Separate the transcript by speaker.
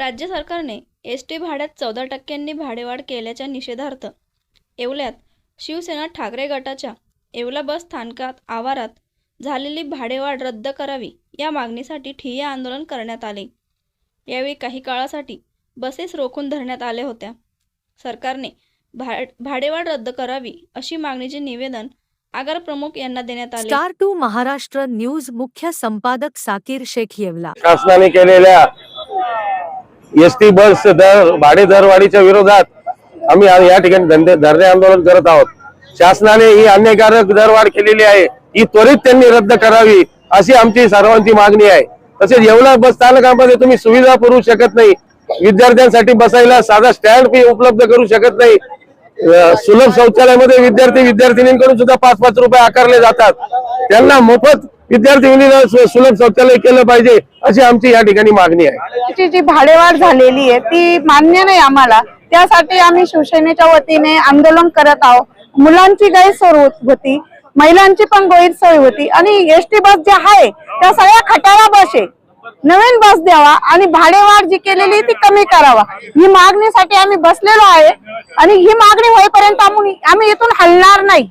Speaker 1: राज्य सरकारने S T भाड्यात चौदा टक्क्यांनी भाडेवाढ केल्याच्या निषेधार्थ येवल्यात शिवसेना ठाकरे गटाच्या येवला बस स्थानकात आवारात झालेली भाडेवाढ रद्द करावी या मागणीसाठी ठिय्या आंदोलन करण्यात आले. यावेळी काही काळासाठी बसेस रोखून धरण्यात आल्या होत्या. सरकारने भा भाडेवाढ रद्द करावी अशी मागणीचे निवेदन आगार प्रमुख यांना देण्यात आले.
Speaker 2: स्टार टू महाराष्ट्र न्यूज मुख्य संपादक साकीर शेख येवला.
Speaker 3: शासनाने केलेल्या एस टी बस दर भाडे दरवाढीच्या विरोधात आम्ही या ठिकाणी धंदे धरणे आंदोलन करत आहोत. शासनाने ही अन्यायकारक दरवाढ केलेली आहे. ही त्वरित त्यांनी रद्द करावी अशी आमची सर्वांची मागणी आहे. तसेच येवला बस स्थानकामध्ये तुम्ही सुविधा पुरवू शकत नाही. विद्यार्थ्यांसाठी बसायला साधा स्टँड फी उपलब्ध करू शकत नाही. अं, सुलभ शौचालयामध्ये विद्यार्थी विद्यार्थिनींकडून सुद्धा पाच पाच रुपये आकारले जातात. त्यांना मोफत विद्यार्थी सुलभ शौचालय केलं पाहिजे अशी आमची या ठिकाणी मागणी आहे.
Speaker 4: ची जी भाडेवाढ झालेली आहे ती मान्य नाही आम्हाला. त्यासाठी आम्ही शिवसेनेच्या वतीने आंदोलन करत आहोत. मुलांची गैरसोय होती महिलांची पण गैरसोय होती आणि एस टी बस ज्या आहे त्या सगळ्या खटारा बस. आहे नवीन बस द्यावा आणि भाडेवाढ जी केलेली ती कमी करावा. ही मागणीसाठी आम्ही बसलेलो आहे आणि ही मागणी होईपर्यंत आम्ही आम्ही इथून हलणार नाही.